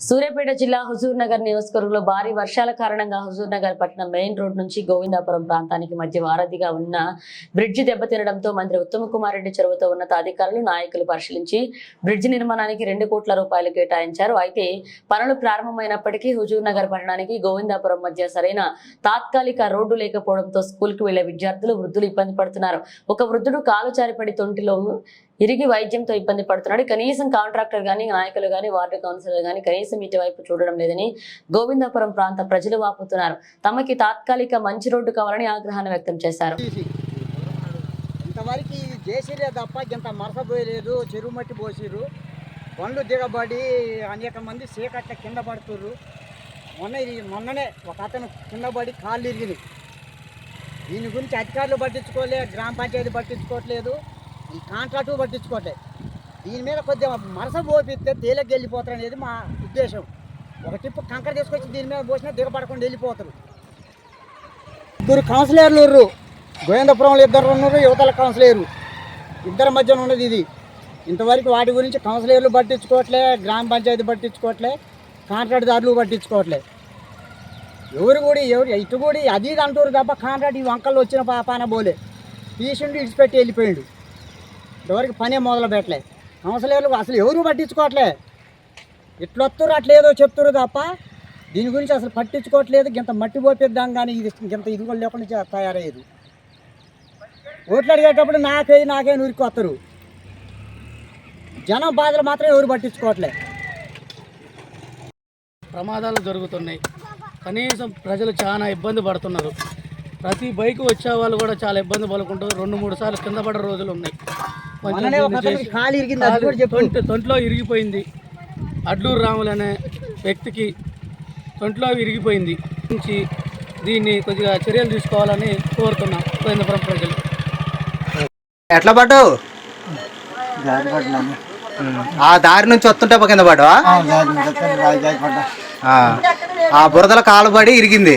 సూర్యాపేట జిల్లా హుజూర్ నగర్ నియోజకవర్గంలో భారీ వర్షాల కారణంగా హుజూర్ నగర్ పట్టణం మెయిన్ రోడ్ నుంచి గోవిందాపురం ప్రాంతానికి మధ్య వారధిగా ఉన్న బ్రిడ్జి దెబ్బతినడంతో మంత్రి ఉత్తమ కుమార్ రెడ్డి చొరవతో ఉన్నత అధికారులు నాయకులు పరిశీలించి బ్రిడ్జి నిర్మాణానికి రెండు కోట్ల రూపాయలు కేటాయించారు. అయితే పనులు ప్రారంభమైనప్పటికీ హుజూర్ నగర్ పట్టణానికి గోవిందాపురం మధ్య సరైన తాత్కాలిక రోడ్డు లేకపోవడంతో స్కూల్కి వెళ్ళే విద్యార్థులు వృద్ధులు ఇబ్బంది పడుతున్నారు. ఒక వృద్ధుడు కాలు చారిపడి తొంటిలో ఇరిగి వైద్యంతో ఇబ్బంది పడుతున్నాడు. కనీసం కాంట్రాక్టర్ కానీ నాయకులు కానీ వార్డు కౌన్సిలర్ కానీ కనీసం ఇటువైపు చూడడం లేదని గోవిందాపురం ప్రాంత ప్రజలు వాపుతున్నారు. తమకి తాత్కాలిక మంచి రోడ్డు కావాలని ఆగ్రహాన్ని వ్యక్తం చేశారు. ఇంతవరకు ఇది చేసిరే తప్ప ఇంత మరస పోయలేదు చెరువు మట్టి పోసిరు పండ్లు దిగబడి అనేక మంది చీకట్ల కింద పడుతుర్రు. మొన్న ఇది మొన్ననే ఒక అతను కింద పడి కాళ్ళు ఇరిగింది దీని గురించి అధికారులు పట్టించుకోలే గ్రామ పంచాయతీ పట్టించుకోవట్లేదు. ఈ కాంట్రాక్టు పట్టించుకోవట్లే. దీని మీద కొద్దిగా మనస పోపిస్తే తేలిగ్గా వెళ్ళిపోతారు అనేది మా ఉద్దేశం. ఒక టిప్పు కంకర తీసుకొచ్చి దీని మీద పోసినా దిగబడకుండా వెళ్ళిపోతారు. ఇద్దరు కౌన్సిలర్లు ఉర్రు. గోవిందపురంలో ఇద్దరు ఉన్నారు యువతల కౌన్సిలర్లు ఇద్దరి మధ్యన ఉన్నది ఇది. ఇంతవరకు వాటి గురించి కౌన్సిలర్లు పట్టించుకోవట్లే గ్రామ పంచాయతీ పట్టించుకోవట్లే కాంట్రాక్ట్దారులు పట్టించుకోవట్లే. ఎవరు కూడా ఎవరు ఇటు కూడా అది ఇది అంటారు తప్ప కాంట్రాక్ట్ ఈ వంకలు వచ్చిన పాపాన బోలే తీసిండు ఇడిచిపెట్టి వెళ్ళిపోయాడు. ఎవరికి పనే మొదలు పెట్టలే కౌన్సిలర్లు అసలు ఎవరు పట్టించుకోవట్లే. ఇట్లొత్తురు అట్లేదో చెప్తురు తప్ప దీని గురించి అసలు పట్టించుకోవట్లేదు. ఇంత మట్టి పోపిద్దాం కానీ ఇది ఇంత ఇది కూడా లేకుండా తయారయ్యేది. ఓట్లు అడిగేటప్పుడు నాకే నాకే నూరికి వస్తారు జనం బాధలు మాత్రం ఎవరు పట్టించుకోవట్లే. ప్రమాదాలు జరుగుతున్నాయి. కనీసం ప్రజలు చాలా ఇబ్బంది పడుతున్నారు. ప్రతి బైక్ వచ్చే వాళ్ళు కూడా చాలా ఇబ్బంది పడుకుంటూ రెండు మూడు సార్లు కింద పడే రోజులు ఉన్నాయి. తొంట్లో ఇరిగిపోయింది. అడ్లూరు రాములు అనే వ్యక్తికి తొంట్లో ఇరిగిపోయింది. నుంచి దీన్ని కొద్దిగా చర్యలు తీసుకోవాలని కోరుతున్నాం గోవిందపురం ప్రజలు. ఎట్లా పడ్డావు? ఆ దారి నుంచి వస్తుంటే ప- కింద పడ్డావా? ఆ. ఆ బురదల కాలు పడి ఇరిగింది.